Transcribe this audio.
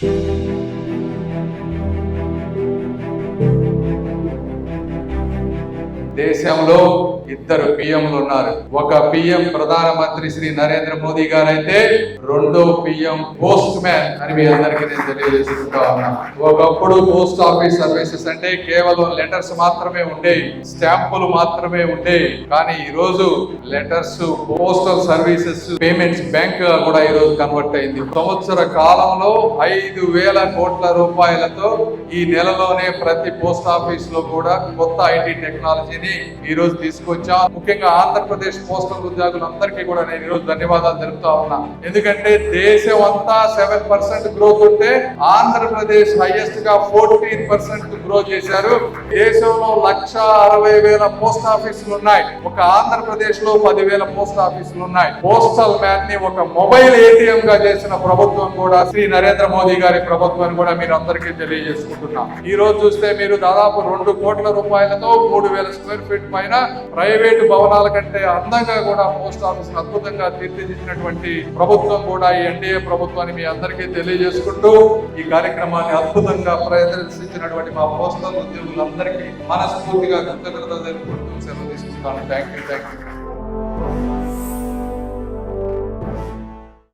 Thank you. దేశంలో ఇద్దరు పిఎంలు ఉన్నారు. ఒక పిఎం ప్రధానమంత్రి శ్రీ నరేంద్ర మోదీ గారైతే రెండో పిఎం పోస్ట్ మ్యాన్ అని మీ అందరికీ నేను తెలియజేసుకుంటా ఉన్నా. ఒకప్పుడు పోస్ట్ ఆఫీస్ సర్వీసెస్ అంటే కేవలం లెటర్స్ మాత్రమే ఉండేవి స్టాంపులు మాత్రమే ఉండేవి కానీ ఈ రోజు letters postal services payments bank కూడా ఈ రోజు కన్వర్ట్ అయింది. సంవత్సర కాలంలో ఐదు వేల కోట్ల రూపాయలతో ఈ నెలలోనే ప్రతి పోస్ట్ ఆఫీస్లో కూడా కొత్త ఐటీ టెక్నాలజీని ఈ రోజు తీసుకొచ్చాం. ముఖ్యంగా ఆంధ్రప్రదేశ్ పోస్టల్ ఉద్యోగులందరికీ కూడా నేను ఈ రోజు ధన్యవాదాలు తెలుపుతా ఉన్నా. ఎందుకంటే దేశం అంతా సెవెన్ పర్సెంట్ గ్రోత్ ఉంటే ఆంధ్రప్రదేశ్ హైయెస్ట్గా ఫోర్టీన్ పర్సెంట్ గ్రో చేశారు. దేశంలో లక్ష అరవై వేల పోస్ట్ ఆఫీసులు ఉన్నాయి. ఒక ఆంధ్రప్రదేశ్లో పదివేల పోస్ట్ ఆఫీసులు ఉన్నాయి. పోస్టల్ మ్యాన్ని ఒక మొబైల్ ఏటీఎం గా చేసిన ప్రభుత్వం కూడా శ్రీ నరేంద్ర మోదీ గారి ప్రభుత్వాన్ని కూడా మీరు అందరికీ తీసుకున్నాం ఈ రోజు చూస్తే మీరు దాదాపు రెండు కోట్ల రూపాయలతో మూడు వేల స్క్వేర్ ఫీట్ పైన ప్రైవేటు భవనాల కంటే అందంగా కూడా పోస్ట్ ఆఫీస్ అద్భుతంగా తీర్చిదిద్దినటువంటి ప్రభుత్వం కూడా ఈ ఎన్డీఏ ప్రభుత్వాన్ని మీ అందరికీ తెలియజేసుకుంటూ ఈ కార్యక్రమాన్ని అద్భుతంగా ప్రదర్శించినటువంటి మా పోస్టల్ ఉద్యోగులందరికీ మనస్ఫూర్తిగా కృతజ్ఞత తెలుపుకుంటూ సెలవు తీసుకుంటాను. Thank you thank you